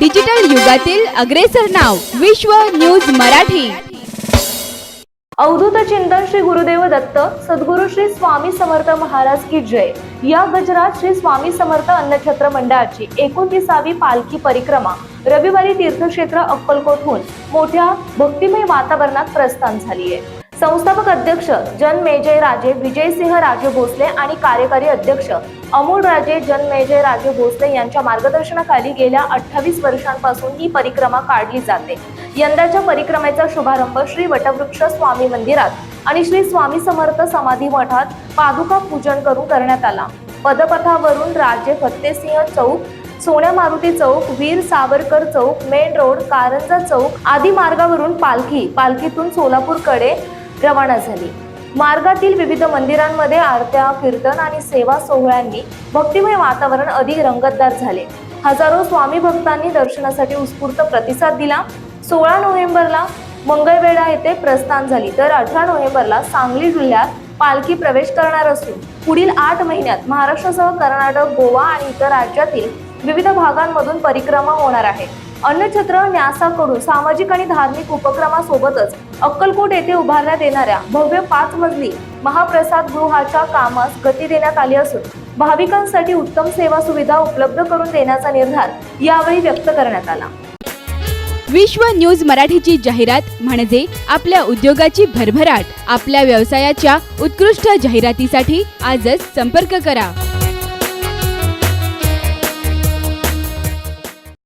Digital युगातील अग्रेसर नाव विश्व न्यूज मराठी. अवधूत चिंतन श्री गुरुदेव दत्त सद्गुरु श्री स्वामी समर्थ महाराज की जय. या गजरात श्री स्वामी समर्थ अन्नछत्र मंडळाची एकोणतीसावी पालखी परिक्रमा रविवारी तीर्थक्षेत्र अक्कलकोटहून मोठ्या भक्तिमय वातावरणात प्रस्थान झाली आहे संस्थापक अध्यक्ष जनमेजय राजे विजयसिंह राजे भोसले आणि कार्यकारी अध्यक्ष अमोल राजे जनमेजय राजे भोसले यांच्या मार्गदर्शनाखाली गेल्या अठ्ठावीस वर्षांपासून ही परिक्रमा काढली जाते. यंदाच्या परिक्रमेचा शुभारंभ श्री वटवृक्ष स्वामी मंदिरात आणि श्री स्वामी समर्थ समाधी मठात पादुका पूजन करून करण्यात आला. पदपथावरून राजे फत्तेसिंह चौक सोन्या मारुती चौक वीर सावरकर चौक मेन रोड कारंजा चौक आदी मार्गावरून पालखी पालखीतून सोलापूरकडे रवाना झाली. मार्गातील विविध मंदिरांमध्ये आरत्या कीर्तन आणि सेवा सोहळ्यांनी भक्तिमय वातावरण अधिक रंगतदार झाले. हजारो स्वामी भक्तांनी दर्शनासाठी उत्स्फूर्त प्रतिसाद दिला. सोळा नोव्हेंबरला मंगळवेढा येथे प्रस्थान झाली. तर अठरा नोव्हेंबरला सांगली जिल्ह्यात पालखी प्रवेश करणार असून पुढील आठ महिन्यात महाराष्ट्रासह कर्नाटक गोवा आणि इतर राज्यातील विविध भागांमधून परिक्रमा होणार आहे. अन्नछत्र न्यासाकडून सामाजिक आणि धार्मिक उपक्रमासोबतच अक्कलकोट येथे उभारण्यात येणाऱ्या भव्य पाच मजली महाप्रसाद गृहाच्या कामास गती देण्यात आली असून भाविकांसाठी उत्तम सेवा सुविधा उपलब्ध करून देण्याचा निर्धार यावेळी व्यक्त करण्यात आला. विश्व न्यूज मराठीची जाहिरात म्हणजे आपल्या उद्योगाची भरभराट आपल्या व्यवसायाच्या उत्कृष्ट जाहिरातीसाठी आजच संपर्क करा.